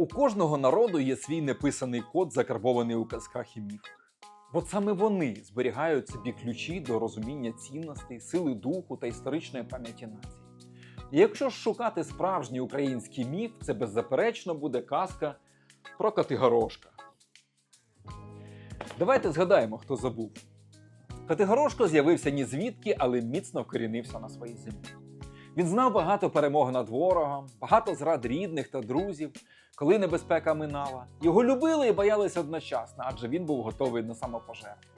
У кожного народу є свій неписаний код, закарбований у казках і міфах. От саме вони зберігають собі ключі до розуміння цінностей, сили духу та історичної пам'яті нації. І якщо ж шукати справжній український міф, це беззаперечно буде казка про Катигарошка. Давайте згадаємо, хто забув. Катигарошко з'явився ні звідки, але міцно вкорінився на своїй землі. Він знав багато перемог над ворогом, багато зрад рідних та друзів, коли небезпека минала. Його любили і боялися одночасно, адже він був готовий на самопожертву.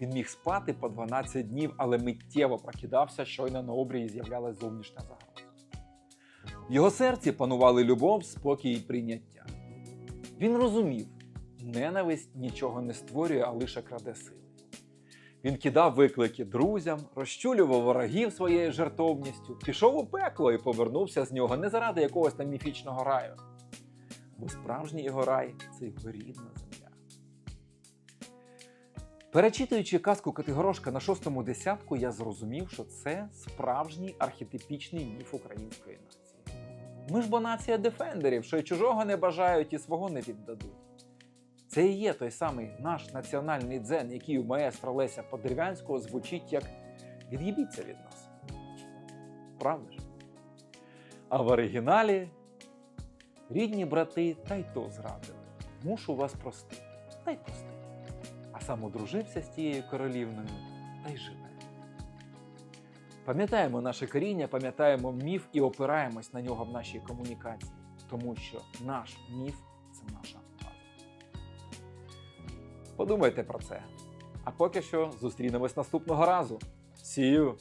Він міг спати по 12 днів, але миттєво прокидався, щойно на обрії з'являлась зовнішня загроза. В його серці панували любов, спокій і прийняття. Він розумів, ненависть нічого не створює, а лише краде сили. Він кидав виклики друзям, розчулював ворогів своєю жертовністю, пішов у пекло і повернувся з нього не заради якогось там міфічного раю. Бо справжній його рай це його рідна земля. Перечитуючи казку Катигорошка на шостому десятку, я зрозумів, що це справжній архетипічний міф української нації. Ми ж бо нація дефендерів, що й чужого не бажають і свого не віддадуть. Це і є той самий наш національний дзен, який у маестра Леся Подерев'янського звучить як від'їбіться від нас. Правда ж? А в оригіналі рідні брати та й то зрадили. Мушу вас простити, та й простити. А сам одружився з тією королівною та й живе. Пам'ятаємо наше коріння, пам'ятаємо міф і опираємось на нього в нашій комунікації, тому що наш міф це наша. Подумайте про це. А поки що зустрінемось наступного разу. See you!